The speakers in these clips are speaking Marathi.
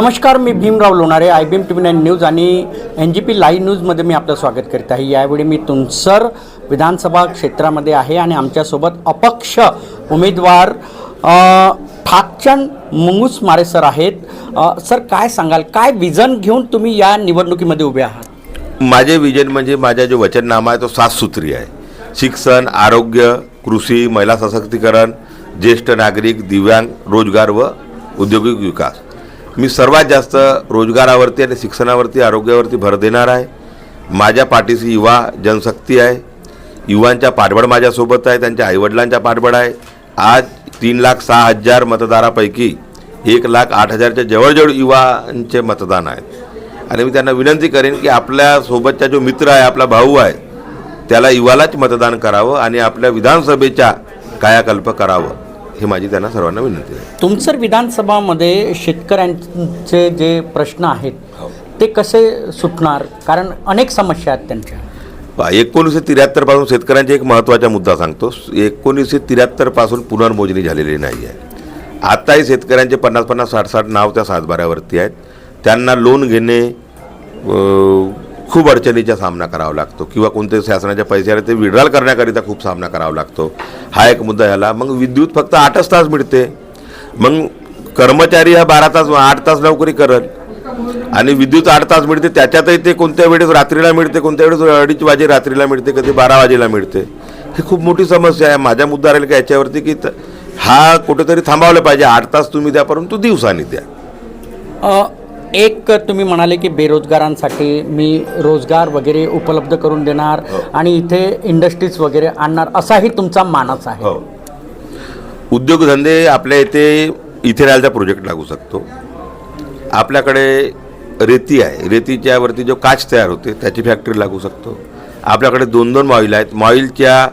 नमस्कार मी Bhimrao Lonare I B M T V nine news आणि एन जी पी लाईव्ह न्यूजमध्ये मी आपलं स्वागत करीत आहे. यावेळी मी तुमसर विधानसभा क्षेत्रामध्ये आहे आणि आमच्यासोबत अपक्ष उमेदवार ठाकचंद मुंगूस मारे सर आहेत. सर काय सांगाल? काय विजन घेऊन तुम्ही या निवडणुकीमध्ये उभे आहात? माझे विजन म्हणजे माझा जो वचननामा आहे तो सात सूत्री आहे. शिक्षण आरोग्य कृषी महिला सशक्तीकरण ज्येष्ठ नागरिक दिव्यांग रोजगार व औद्योगिक विकास. मी सर्वात जास्त रोजगारावरती आणि शिक्षणावरती आरोग्यावरती भर देणार आहे. माझ्या पाठीशी युवा जनशक्ती आहे. युवांच्या पाठबळ माझ्यासोबत आहे. त्यांच्या आईवडिलांच्या पाठबळ आहे. आज तीन लाख सहा हजार मतदारापैकी एक लाख आठ हजारच्या जवळजवळ युवांचे मतदान आहेत. आणि मी त्यांना विनंती करेन की आपल्यासोबतचा जो मित्र आहे आपला भाऊ आहे त्याला युवालाच मतदान करावं आणि आपल्या विधानसभेच्या कायाकल्प करावं. ही माझी त्यांना सर्वांना विनंती आहे. तुमसर विधानसभामध्ये शेतकऱ्यांचे जे प्रश्न आहेत ते कसे सुटणार? कारण अनेक समस्या आहेत त्यांच्या. एकोणीसशे त्र्याहत्तरपासून शेतकऱ्यांचा एक महत्त्वाचा मुद्दा सांगतो. एकोणीसशे त्र्याहत्तरपासून पुनर्मोजणी झालेली नाही आहे. आताही शेतकऱ्यांचे पन्नास पन्नास साठ साठ नाव त्या सातबाऱ्यावरती आहेत. त्यांना लोन घेणे खूप अडचणीचा सामना करावा लागतो. किंवा कोणते शासनाच्या पैसे आले ते विड्रॉल करण्याकरिता खूप सामना करावा लागतो. हा एक मुद्दा झाला मग विद्युत फक्त आठच तास मिळते. मग कर्मचारी हा बारा तास आठ तास नोकरी करत आणि विद्युत आठ तास मिळते त्याच्यातही ते कोणत्या वेळेस रात्रीला मिळते कोणत्या वेळेस अडीच वाजे रात्रीला मिळते कधी बारा वाजेला मिळते. ही खूप मोठी समस्या आहे. माझ्या मुद्दा राहील का याच्यावरती की त- हा कुठेतरी थांबवलं पाहिजे. आठ तास तुम्ही द्या परंतु दिवसाने द्या. एक तुम्ही म्हणाले की बेरोजगारांसाठी मी रोजगार वगैरे उपलब्ध करून देणार आणि इथे इंडस्ट्रीज वगैरे आणणार असाही तुमचा मानस आहे. हो. उद्योगधंदे आपल्या इथे इथेनॉलचा प्रोजेक्ट लागू शकतो. आपल्याकडे रेती आहे. रेतीच्यावरती जो काच तयार होते त्याची फॅक्टरी लागू शकतो. आपल्याकडे दोन दोन मॉईल आहेत. मॉईलच्या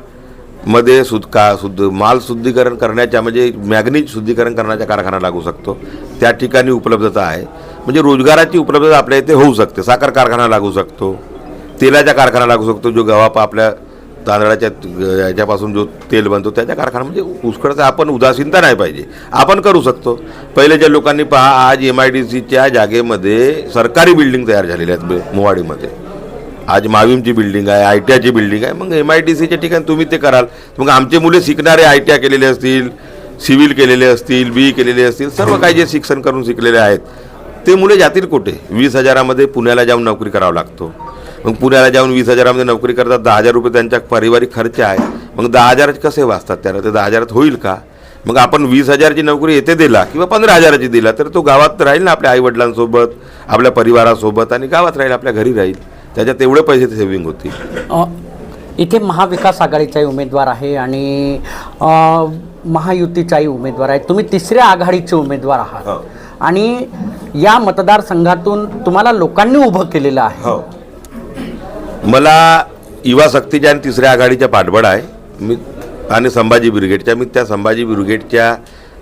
मध्ये शुद्ध का शुद्ध माल शुद्धीकरण करण्याच्या म्हणजे मॅग्नीज शुद्धीकरण करण्याचा कारखाना लागू शकतो. त्या ठिकाणी उपलब्धता आहे. म्हणजे रोजगाराची उपलब्धता आपल्या इथे होऊ शकते. साखर कारखाना लागू शकतो. तेलाचा कारखाना लागू शकतो. जो गव्हा आपल्या तांदळाच्या याच्यापासून जो तेल बनतो त्याच्या कारखाना म्हणजे उस्कडचा आपण उदासीनता नाही पाहिजे. आपण करू शकतो. पहिले ज्या लोकांनी पहा आज एम आय डी सीच्या जागेमध्ये सरकारी बिल्डिंग तयार झालेल्या आहेत मोवाडीमध्ये. आज माविमची बिल्डिंग आहे आय टी आयची बिल्डिंग आहे मग एम आय डी सीच्या ठिकाणी तुम्ही ते कराल. मग आमचे मुले शिकणारे आय टी आय केलेले असतील सिव्हिल केलेले असतील बी केलेले असतील सर्व काही जे शिक्षण करून शिकलेले आहेत ते मुले जातील कुठे? वीस हजारामध्ये पुण्याला जाऊन नोकरी करावं लागतो. मग पुण्याला जाऊन वीस हजारामध्ये नोकरी करतात दहा हजार रुपये त्यांच्या पारिवारिक खर्च आहे. मग दहा हजार कसे वाचतात त्याला? ते दहा हजारात होईल का? मग आपण वीस हजारची नोकरी येथे दिला किंवा पंधरा हजाराची दिला तर तो गावात राहील ना आपल्या आईवडिलांसोबत आपल्या परिवारासोबत आणि गावात राहील आपल्या घरी राहील. त्याच्यात एवढे पैसे सेव्हिंग होतील. इथे महाविकास आघाडीचाही उमेदवार आहे आणि महायुतीचाही उमेदवार आहे. तुम्ही तिसऱ्या आघाडीचे उमेदवार आहात. हो. आणि या मतदारसंघातून तुम्हाला लोकांनी उभं केलेलं आहे. हो. मला युवा शक्तीच्या आणि तिसऱ्या आघाडीच्या पाठबळ आहे. मी आणि संभाजी ब्रिगेडच्या मी त्या संभाजी ब्रिगेडच्या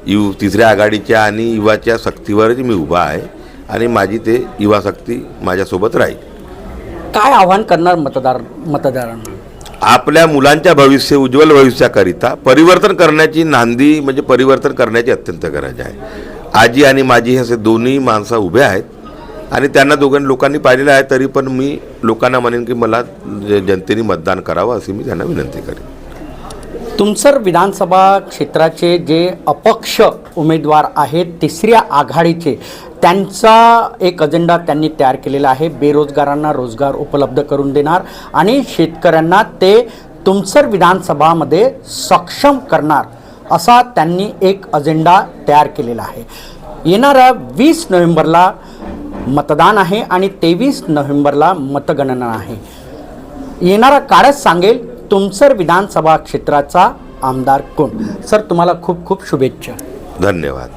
यु तिसऱ्या आघाडीच्या आणि युवाच्या शक्तीवरच मी उभा आहे आणि माझी ते युवा शक्ती माझ्यासोबत राहील. काय आव्हान करणार मतदार मतदारांना? आपल्या मुलांच्या भविष्य उज्ज्वल भविष्याकरिता परिवर्तन करण्याची नांदी म्हणजे परिवर्तन करण्याची अत्यंत गरज आहे. आजी आणि माझी असे दोन्ही माणसं उभे आहेत. आणि त्यांना दोघांनी लोकांनी पाहिलेलं आहे तरी पण मी लोकांना म्हणेन की मला जनतेने मतदान करावं अशी मी त्यांना विनंती करेन. तुमसर विधानसभा क्षेत्राचे जे अपक्ष उमेदवार आहेत तिसऱ्या आघाडीचे त्यांचा एक अजेंडा त्यांनी तयार केलेला आहे. बेरोजगारांना रोजगार उपलब्ध करून देणार आणि शेतकऱ्यांना ते तुमसर विधानसभामध्ये सक्षम करणार. असा त्यांनी एक अजेंडा तयार केलेला आहे. येणाऱ्या वीस नोव्हेंबरला मतदान आहे आणि तेवीस नोव्हेंबरला मतगणना आहे. येणारा काळच सांगेल तुमसर विधानसभा क्षेत्राचा आमदार कोण? सर तुम्हाला खूप खूप शुभेच्छा. धन्यवाद.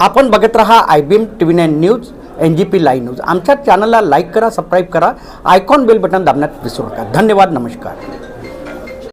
आपण बघत राहा I B M T V nine news N G P live news. आमच्या चॅनलला लाईक करा सबस्क्राईब करा आयकॉन बेल बटन दाबण्यात विसरू नका. धन्यवाद नमस्कार.